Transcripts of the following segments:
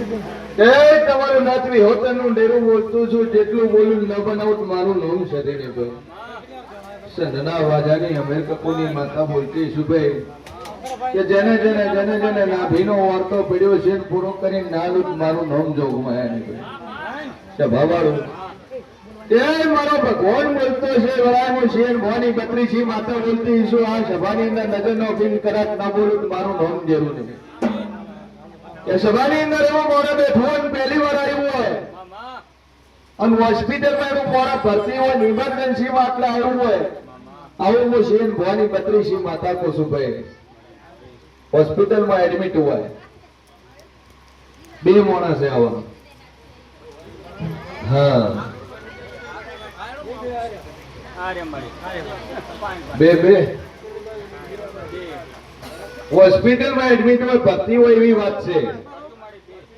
એ તમારું નાચવી હોતનનું ડેરું બોલતું છું, જેટલું બોલું ન બનાવું મારું નામ શરીરે ભાઈ સંધના વાજાની અમેર કપૂરની માતા બોલતી છું ભાઈ કે જેને જેને જેને જેને નાભીનો વાર્તો પડ્યો છે પૂરો કરીને નાનું જ મારું નામ એને ભાઈ સભાવાળું એ મારો ભગવાન બોલતો છે વરાયમો શેર ભવાની બત્રીસી માતા બોલતી છું, આ સભાની અંદર નજરનો બિન કરાત ના બોલું મારું નામ જરૂર નહીં. કે સભાની અંદર એવો મોડે બેઠો હોય પહેલી વાર આવ્યું હોય. અને હોસ્પિટલમાં એવું મોડા ભરતી હોય ઇમરજન્સી માં આટલા આવ્યું હોય. આવું હું શેન ભવાની બત્રીસી માતા કોસુભાઈ હોસ્પિટલમાં એડમિટ હોય. બે માણસ આવા હા. બે બે. હોસ્પિટલમાં એડમિટ હોય, ભરતી હોય એવી વાત છે.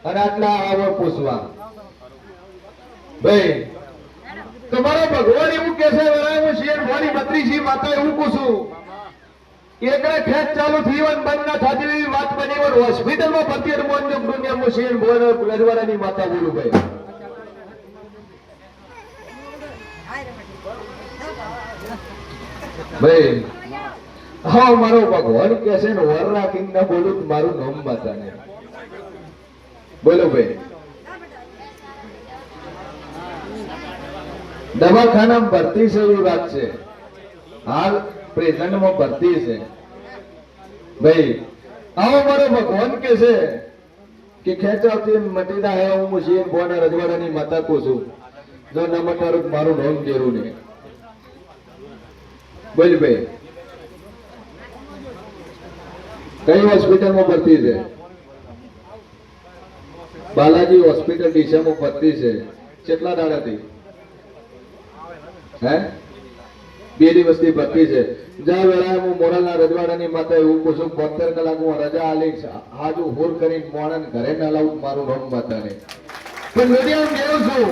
અને આટલા આવો પૂછવા. ભાઈ, તમારો ભગવાન એવું કે છે હું શેર ભવાની બત્રીસી માતા એવું પૂછું? એકડે ખેત ચાલુ થઈ હોય બંધ ના થતી એવી વાત બની હોય, હોસ્પિટલમાં ભરતી મોન જોગ દુનિયામાં શેર રજવાડાની માતા બોલું ભાઈ. ભાઈ હા, મારો ભગવાન કે છે ને, વર કિંગ ના બોલું મારું નામ માતા ને બોલો ભાઈ. દવાખાના ભરતી છે એવું વાત છે. હાલ પ્રેઝન્ટમાં ભરતી છે. ભાઈ, આવો મારો ભગવાન કે છે કે ખેંચાવતી મટીદા હે, હું મુશીન બોના રજવાડાની માતા કો છું. જો ન મટારું મારું નામ જરૂર નહીં. બોલ ભાઈ. કઈ હોસ્પિટલમાં ભરતી છે? બાલાજી હોસ્પિટલ ડીસામાં ભરતી છે. કેટલા દાડાથી? હે? બે દિવસથી ભરતી છે. જ્યાં વેળાએ હું મોરલના રજવાડાની માતા એવું કહું છું, બોતેર કલાક હું રજા આલી, હાજુ હોર કરીને મોણન ઘરે ન લાવું, મારું નામ માતાને. પણ પણ હું કેવું છું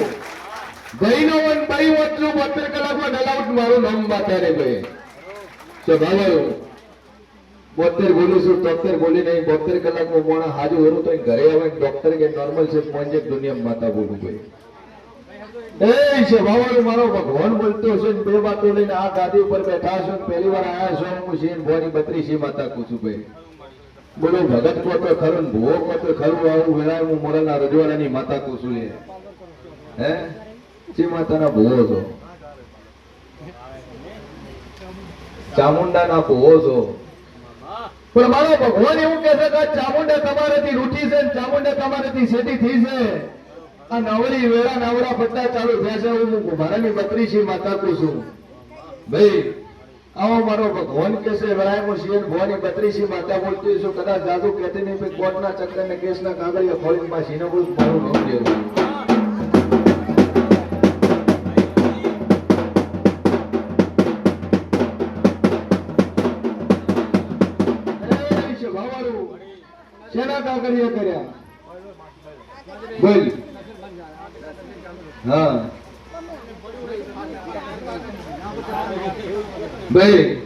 ભાઈ નો વન ભાઈ વચ્ચે બોતેર કલાકમાં નલાઉટ મારું નામ ભાઈ. તો ભાઈ બોતેર બોલીશું તોતેર બોલી નહીં, બોતેર કલાકમાં મોણા હાજુ હરું તો ઘરે આવે ડોક્ટર કે નોર્મલ છે પહોંચે દુનિયા માતા બોલું ભાઈ એ છે મારો ભગવાન બોલતો છે ને બે વાતો લઈને આ ગાદી ઉપર બેઠા છો પહેલી વાર આયા છો, હું શીન ભવાની બત્રીસી માતા કુસુભાઈ બોલો, ભગત કો તો ખરું ભૂવો કો તો ખરું, આવું વેળાએ હું મોરાના રજવાડાની માતા કુસુ એ. હે? શી માતાના ભૂવો છો. ચામુંડાના ભૂવો છો. પણ મારો ભગવાન એવું કહે છે કે ચામુંડા તમારેથી રૂઠી છે ચામુંડા તમારેથી શેઠી થઈ છે. આ નવરી વેળા નવરા પટ્ટા ચાલુ થયા છે. હું મારાની બત્રીસી માતા કુ છું. ભાઈ, આવો મારો ભગવાન કે છે વરાય હું શિયન ભવાની બત્રીસી માતા બોલતી છું. કદાચ જાદુ કહેતી નહીં કોર્ટના ચક્કર ને કેસના કાગળિયા ખોલીને માં સીને બોલ, મારું નામ કાગળિયા કર્યા. બોલ. હા. ભાઈ,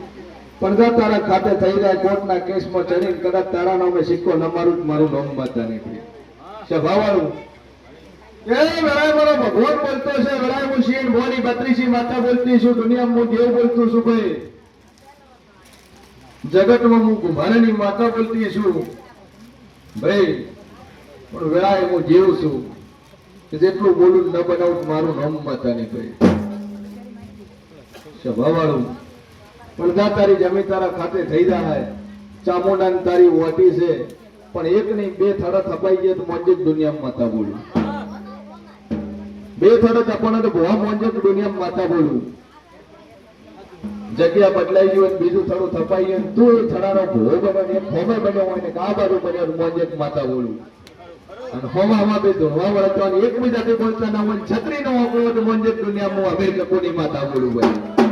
પડદા તારા ખાતે થઈ જાય કોર્ટના કેસમાં ચડીને કદાચ તારા નામે સિક્કો ન મારું મારું નામ માતા નહીં સભાવાળું એ વેળાએ મારો ભગવાન બોલતો છે, વેળાએ હું શીન ભોની બત્રીસી માતા બોલતી છું, દુનિયામાં હું દેવ બોલતું છું, ભાઈ. જગતમાં હું કુંભારની માતા બોલતી છું. ભાઈ, પણ વેળાએ હું જીવ છું કે જેટલું બોલું ન બનાવું મારું નામ માતા નહીં ભાઈ. સ્વભાવવાળું. પડદા તારી જમીન તારા ખાતે થઈ જાય ચામુંડાની તારી વાટી છે, પણ એક નહીં બે થડા થપાઈ ગયા તો મોજે દુનિયામાં માતા બોલું. બે થડા થપાણા તો ભવા મોજે દુનિયામાં માતા બોલું. જગ્યા બદલાઈ ગયું હોય, બીજું થડું થપાઈ ગયું તું એ થડાનો ભોગ બન્યો એક બન્યો હોય ને આ બાજુ બન્યો તો એક માતા બોલું અને હોમામાં બે ધોવા વળતવાની એકબીજાથી બોલતા ના હોય છત્રી નો હોય, તો મોજે દુનિયામાં અમેરિકા કોની માતા બોલું ભાઈ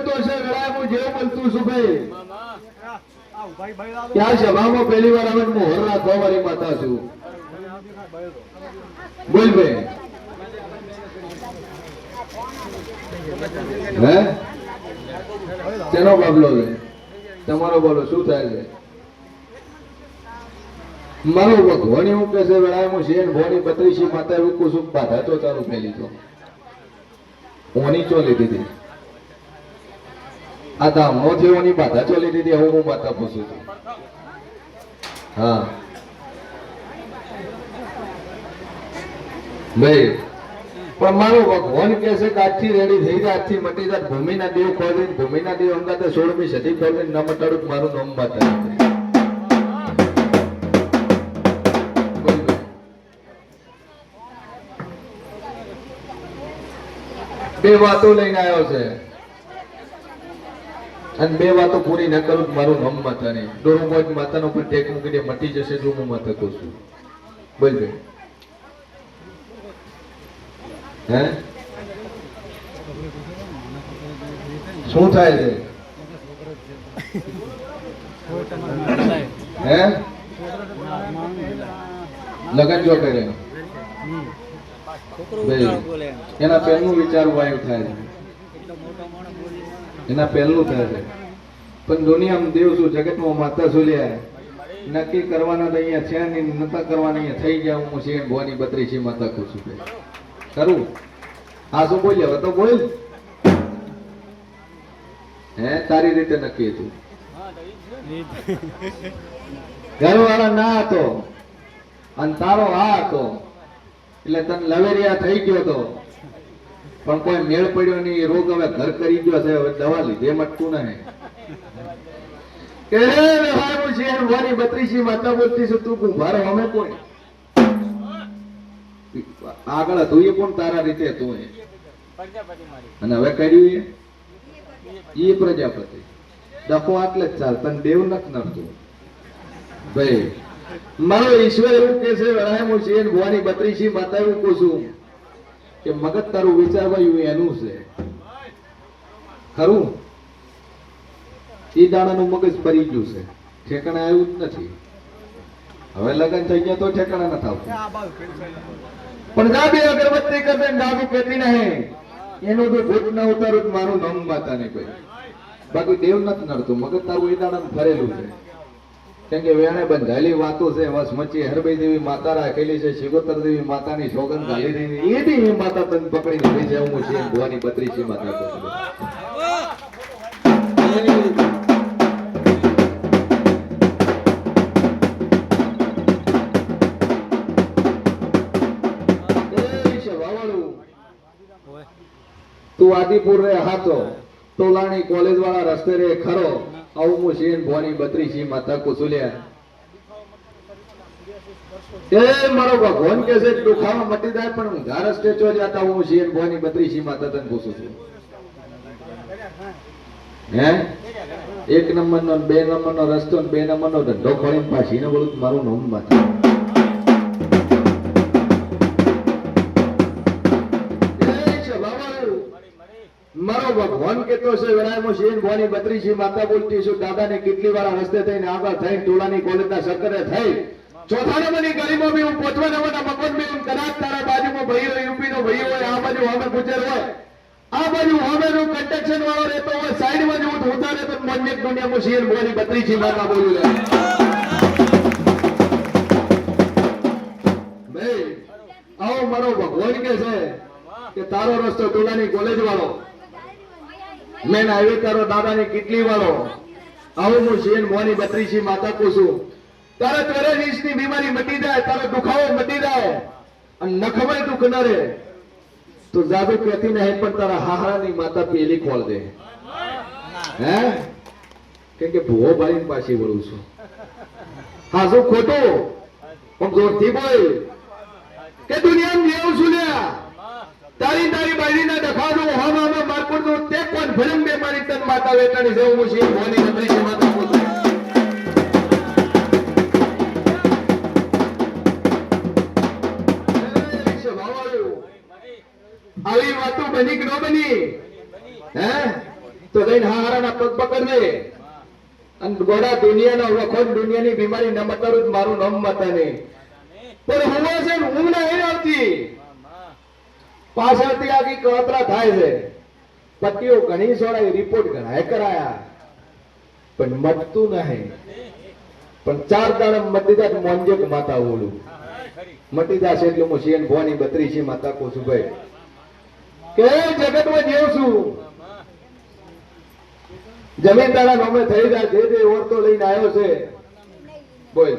મળતો છે વેળાનું જે મળતું છું ભાઈ. ત્યાં સભામાં પહેલી વાર અમે મોહર રાખવા મારી માતા છું. બોલ ભાઈ હે? તેનો બાબલો છે તમારો બોલો શું થાય છે? મારો ભગવાન હું કે છે વેળા હું શેન ભોની બત્રીસી માતા એવું કુસુમ બાધા તો ચાલુ પહેલી તો ઓની ચો લીધી હતી. આ ધામનો થયો બાધા ચો લીધી હતી હું માતા પૂછું છું. હા. ભાઈ, પણ મારો ભગવાન કે છે કે આજથી રેડી થઈ જાય આજથી મટી જાય ભૂમિના દેવ ખોલી, ભૂમિના દેવ અંગાતે સોળમી સદી ખોલી ન મટાડું મારું નામ માતા બે વાતો લઈને આવ્યો છે. અને બે વાતો પૂરી ન કરું મારું નામ માતા નહીં. ડોરું કોઈ માતાનો પણ ટેક મૂકીને મટી જશે જો હું માતા કહું છું. બોલ ભાઈ હે? શું થાય છે? હે? લગન જો કરે. એના પહેલું વિચારવું વાયુ થાય છે. એના પહેલું થશે છે. પણ દુનિયામાં દેવ શું જગતમાં માતા સુલ્યા નક્કી કરવાના તો અહીંયા છે નહીં, નતા કરવાના, અહીંયા થઈ ગયા, હું છે ભવાની બત્રીસી માતા કહું છું. કરું આ શું બોલ્યો? હવે તો બોલ. હે, તારી રીતે નક્કી હતું. ઘરવાળા ના હતો. અને તારો આ હતો. એટલે તને લવેરિયા થઈ ગયો તો પણ કોઈ મેળ પડ્યો નહીં રોગ હવે ઘર કરી ગયો છે, હવે દવા લીધે મટતું નહીં આગળ હતું એ પણ તારા રીતે હતું અને હવે કર્યું એ? પ્રજાપતિ. ડફો આટલે જ ચાલ, તને દેવ નથી ભાઈ, મારો ઈશ્વર એવું કે છે વડાય હું છે ને ભવાની બત્રીસી માતા એવું કહું છું. કે મગજ તારું વિચારવાયું એનું છે. ખરું? એ દાણાનું મગજ ફરી ગયું છે. ઠેકાણે આવ્યું જ નથી. હવે લગ્ન થઈ ગયા તો ઠેકાણા નથી આવતું પણ ડાબી અગરબત્તી કરશે ડાબી પેટી નહીં એનું જો ભૂત ના ઉતારું મારું નામ માતા ને કોઈ બાકી દેવ નથી નડતું. મગજ તારું એ દાણા ફરેલું છે. કેમ કે વેણે બંધાયેલી વાતો છે વસમચી હરભાઈ દેવી માતા રાખેલી છે શિગોતર દેવી માતાની સોગંદ ઘાલી દેવી એ બી એ માતા તને પકડીને લઈ જાય હું છે ભવાની પત્રી છે માતા. તું આદિપુર રે હાચો તોલાણી કોલેજ વાળા રસ્તે રે ખરો. આવું હું શેન ભવાની બત્રીસી માતા કુસુલ્યા એ મારો ભગવાન કે છે, દુખાવા મટી જાય, પણ હું ધારા ચો જાતા હું શેન ભવાની બત્રીસી માતા તને પૂછું છું. હે? એક નંબર નો બે નંબર નો રસ્તો બે નંબર નો ધંધો ખોલીને પાછી ને બોલું મારું નામ માતા ભગવાન કેતો છે વેરાયમાં શેન ભવાની બત્રીસી માતા બોલતી છું, દાદાને કેટલી વાર રસ્તે થઈને આગળ થઈને ટોલાની કોલેજના સરકારે થઈ. હું પાંચમા નંબરના મકવાન બી હું કદાચ તારા બાજુમાં ભાઈ હોય યુપી ભાઈ હોય, આ બાજુ અમે ગુજર હોય. આ બાજુ હવે નો વાળો રહેતો હોય સાઈડ જેવું ધોતા રહેતો મોજેક દુનિયામાં ભવાની બત્રીસી માતા બોલું ભાઈ, આવો મારો ભગવાન કે છે કે તારો રસ્તો ટોલાની કોલેજ વાળો મેન હાઈવે તારો દાદાની કેટલી વાળો? આવું હું શેન મોની બત્રીસી માતા પૂછું તારા તારે ની બીમારી મટી જાય, તારો દુખાવો મટી જાય, અને નખમાં દુખ ન રહે. તો જાદુ કહેતી નહીં, પણ તારા હાહાની માતા પેલી ખોલ દે. હે? કેમ કે ભૂવો ભાઈ પાછી વળું છું. હાજુ ખોટું? પણ જોરથી બોલ. કે દુનિયામાં જેવું છું લ્યા. તારી તારી બાયડીના ડખાનું હવામાં મારકુટનું તે કોણ ભરમ બે મારી તન માતા વેટાણી જેવું હું છે. ભોની નબળી માતા હું છું. આવી વાતો બની કે ન બની? હે? તો લઈને હારાના પગ પકડજે અને ગોડા દુનિયાનો વખોટ દુનિયાની બીમારી ન મતારું મારું નામ મતા નહીં પણ હું છે ઊંઘ ના એ આવતી પાછળથી આખી કળતરા થાય છે. પટ્ટીઓ ઘણી સોળાઈ રિપોર્ટ ઘણાય કરાયા. પણ મટતું નહીં. પણ ચાર દાડા મટી જાય મોંજેક માતા ઓળું મટી જશે એટલે હું શિયન ભવાની બત્રીસી માતા કોસુભાઈ કે જગતમાં જેવ છું. જમીનદારા નોમે થઈ જાય જે જે ઓળતો લઈને આવ્યો છે. બોલ.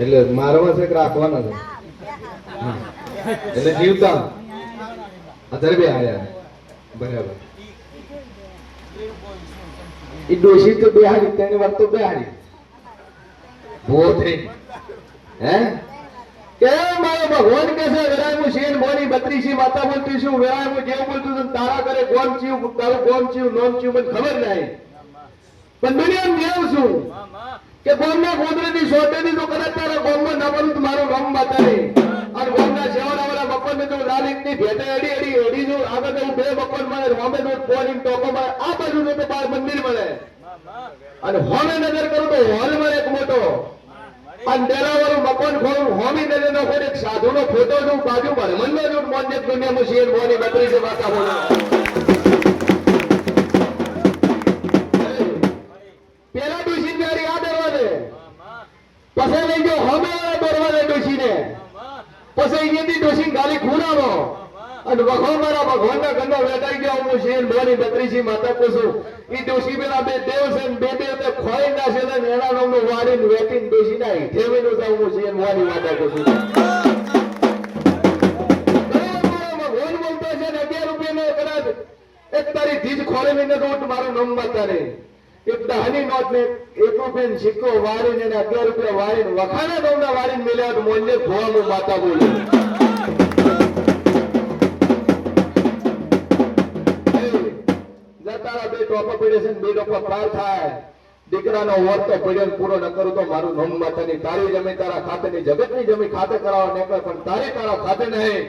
એટલે મારવા છે કે રાખવાના છે. એટલે જીવતા. અત્યારે બે આયા. બરાબર. એ ડોશી તો બેહાડી, તેની વાત તો બેહાડી. ભૂવો થઈ. હે? કે મારો ભગવાન કે છે વેરાય હું શેન મોની બત્રીસી માતા બોલતી છું વેરાય હું જેવું બોલતું તારા કરે કોણ ચીવ તારું કોણ ચીવ નોન ચીવ મને ખબર નહીં. પણ દુનિયામાં જેવું છું કે ગોમના ગોદરેની સોટેની તો કદાચ તારા ગોમમાં ના બોલું તો મારું નામ બતાવે. ગોમના સેવાડાવાળા બપોરને આ બાજુ કરું તો નજર નો ફોટો જોઉં, બાજુ પેલા મારી આ દરવાજે પછી લઈ ગયો હોમે વાળા દરવાજે ડોશીને. પછી અહીંયાથી ડોસી ગાલી ખૂણાવો અને વખો મારા ભગવાનના ગંદો વેટાઈ ગયા, હું શેર બોલી બત્રીસી માતા કોસું ઈ ડોસી પેલા બે દેવ છે ને બે દેવ તે ખોઈ નાશે ને એના નામનું વાળીને વેટીને ડોસી ના ઠેવીનું સાવ હું શેર વારી માતા કોસું ભગવાન બોલતા છે ને અગિયાર રૂપિયાનો કદાચ એક તારી ધીજ ખોળેલી ને રોટ મારું નામ બતારે એક દહની નોટ ને એક રૂપિયા સિક્કો વાળીને અગિયાર રૂપિયા વાળીને વખાણા દઉંના વાળીને મિલ્યા તો મોલ્ય ખોવાનું માતા બોલે. દીકરાનો વર તો પૂરો ન કરું તો મારું નામ માતાની તારી જમીન તારા ખાતેની જગતની જમીન ખાતે કરાવવા નીકળે પણ તારી તારા ખાતે નહીં.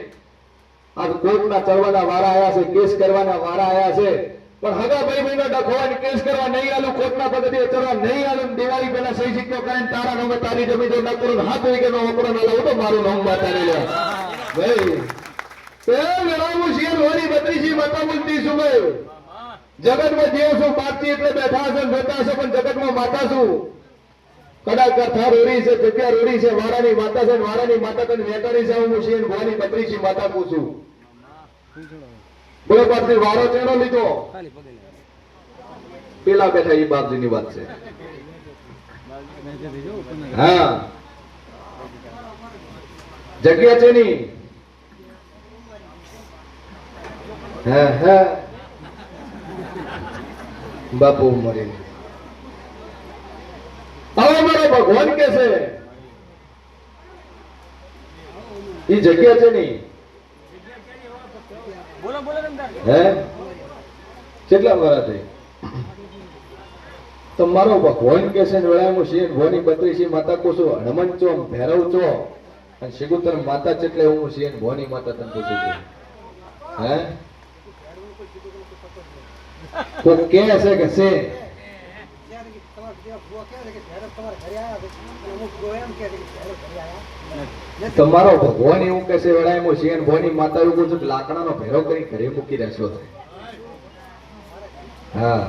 આજ કોર્ટના ચડવાના વારા આયા છે, કેસ કરવાના વારા આયા છે. પણ હગા ભાઈ ભાઈનો ડખવાની કેસ કરવા નહીં આલું, કોર્ટના પદ્ધતિ અચરવા નહીં આલું, દિવાળી પહેલા સહી શીખ્યો કરીને તારા નામે તારી જમીન જો નકરો હાથ હાથ વીઘાનો વપરો ના લઉં તો મારું નામ માતાને લે. ભાઈ, તે મેરામુ શેર હોરી બત્રીસી બોલતી છું ભાઈ. જગતમાં જીવ છું બાપજી એટલે બેઠા છે બેઠા છે, પણ જગતમાં માતા છું. કદાચ કથા રોરી છે, જગ્યા રોડી છે, વારાની માતા છે ને વારાની માતા તને વેકારી છે હું શેર ભવાની બત્રીસી માતા પૂછું. બોલો બાપજી વારો ચેનો લીધો. પેલા બેઠા એ બાપજીની વાત છે. હા. જગ્યા છે ની હા હા. બાપુ મરી. હવે મારો ભગવાન કે છે? એ જગ્યા છે ની બોલો બોલો હે? કેટલા વર્ષ થઈ તો મારો ભગવાન કે છે ને વેળા ભોની બત્રીસી માતા કોસો હનુમાન ચો ભૈરવ ચો. અને શિગુતર માતા એટલે હું શેર ભોની માતા તને પૂછું છું. હે? તો કે છે કે છે? તમારો ભગવાન એવું કે છે વેળા હું શેર ભોની માતા એવું કહું છું, લાકડાનો ભેરો કરી ઘરે મૂકી રહેશો હા.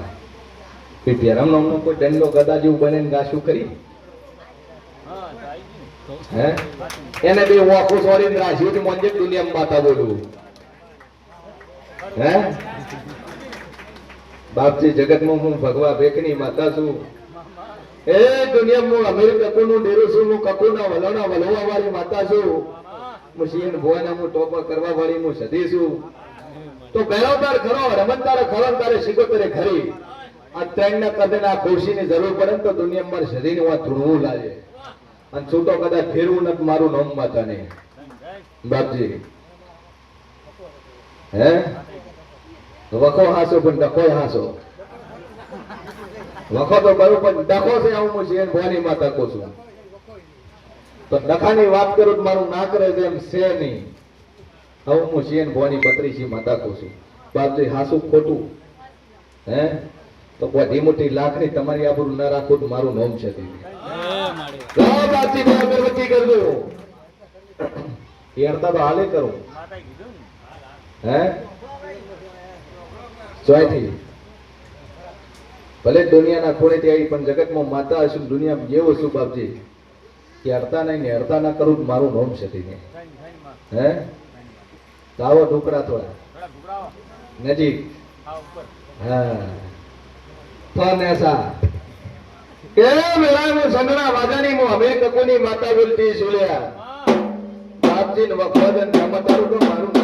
એ ભેરમ નામનો કોઈ દંડો ગદા જેવું બને ને ગાશું કરી એને બે વાકો સોરી રાશિઓ ની મંજે દુનિયામાં માતા બોલું હે? બાપજી, જગતમાં હું ભગવા ભેકની માતા છું. એ દુનિયામાં અમેરિકા કકુનું ડેરો છું હું કકુના વલણા વલવા વાળી માતા છું. હું સિંહ ભોયના હું તો બેરાવદાર ખરો રમતદાર ખરો ને તારે ખરી. આ ત્રણ ના કદે આ ખુરશીની જરૂર પડે ને તો દુનિયામાં શરીર વાત ધૂળવું લાગે. અને છૂટો કદાચ ફેરવું નથી મારું નોમ માતા નહીં. બાપજી. હે? વખો હાસો પણ ડખો હાસો. વખો તો કરું, પણ ડખો છે હું હું શિયન ભવાની માતા કહું છું. તો ડખાની વાત કરું તો મારું ના કરે તેમ છે નહીં. હવે હું શિયન ભવાની બત્રીસી માતા કહું છું. બાપજી હાસું ખોટું, હે? તો કોઈ મોટી લાખની તમારી આબરૂ ન રાખો તો મારું નોમ છે અગરબત્તી કરજો. હેરતા તો હાલે કરું. હે? ચોયથી. ભલે દુનિયાના ખૂણેથી આવી, પણ જગતમાં માતા હશું દુનિયા જેવો શું બાપજી કે હરતા નહીં ને હરતા ના કરું મારું નોમ છે તેને હે? તો ઢોકરા થોડા. નજીક. હા. ફનેસા કે સંગણા વાજાની મુ અમીર કકુની માતા બોલતી સુલ્યા. બાપજી મારું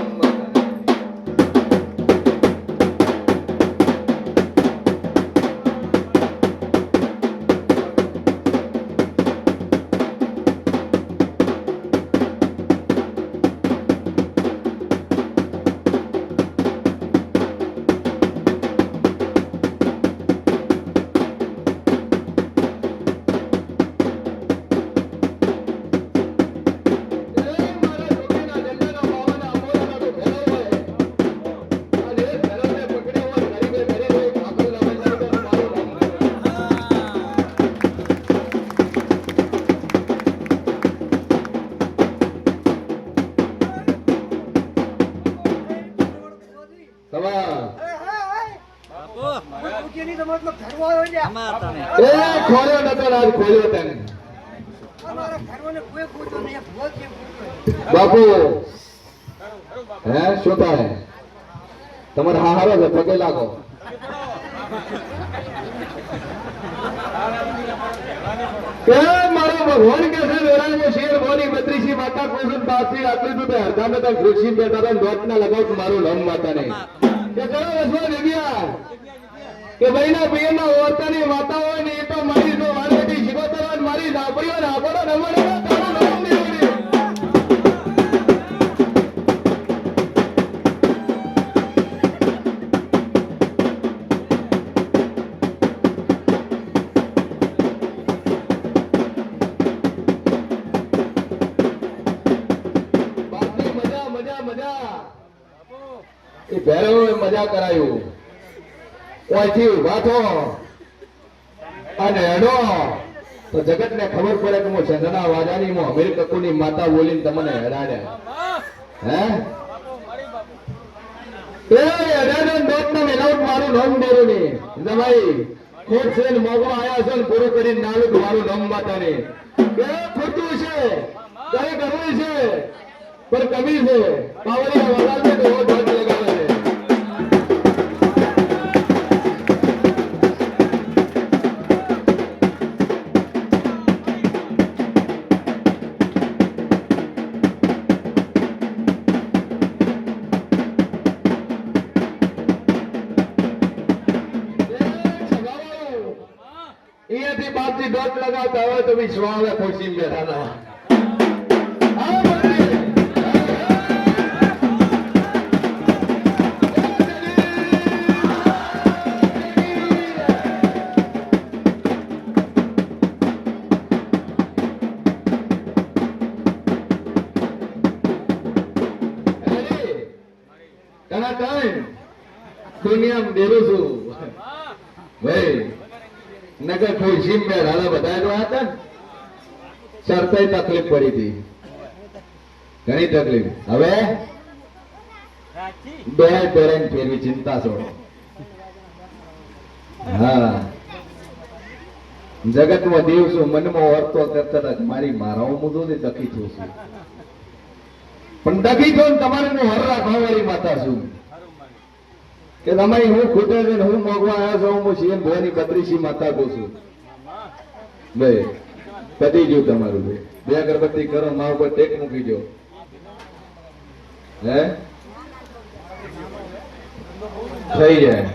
બાપુ, હે, શું થાય? તમારે હારો છે, પગે લાગો. મારો ભગવાન કે છે વેરાનો શેર બોલી બત્રીસી માતા કોઈ બાસી આટલી તો હરદા મેં તક ખુરશી બેઠા હતા દોટ ના લગાવ મારું લમ માતા નહીં કે દેવ્યા કે ભાઈ ના પિયર ના ઓરતાની ને એ તો મારી જો મારી શીખો તો મારી સાંભળ્યો ને આપણો નમણે વાંચો થો. અને હેડો તો જગત ને ખબર પડે કે હું ચંદના વાજાની હું અમીર કકુની માતા બોલીને તમને હેડાડ્યા હે? ને ની છે ને મોગો આયા છે ને પૂરું કરીને નાલું મારું નામ માતા ને એ છે. કઈ કરવું છે. પણ કમી છે. પાવડિયા વાળા દે તો એવો લગાવે છે. અહીંયાથી બાપજી દોટ લગાવતા હોય તો સ્વાવે ખુરશી બેઠા નગર કોઈ જીમ મેળ હાલા બધા હતા ને શરતય તકલીફ પડી હતી. ઘણી તકલીફ. હવે? બે દોય ફેરવી ચિંતા છોડો. હા. જગતમાં દેવ છું મનમાં વર્તો કરતા મારી મારા હું મુદ્દો ને દખી છું છું પણ દખી છો ને તમારે હું હર રાખવા માતા છું. કે તમારી હું ખૂટે છે હું મોગવા આવ્યા છું હું સીએમ ભવાની બત્રીસી માતા કહું છું. ભાઈ પતી ગયું તમારું ભાઈ બે અગરબત્તી કરો, મા ઉપર ટેક મૂકી દો. હે? થઈ જાય.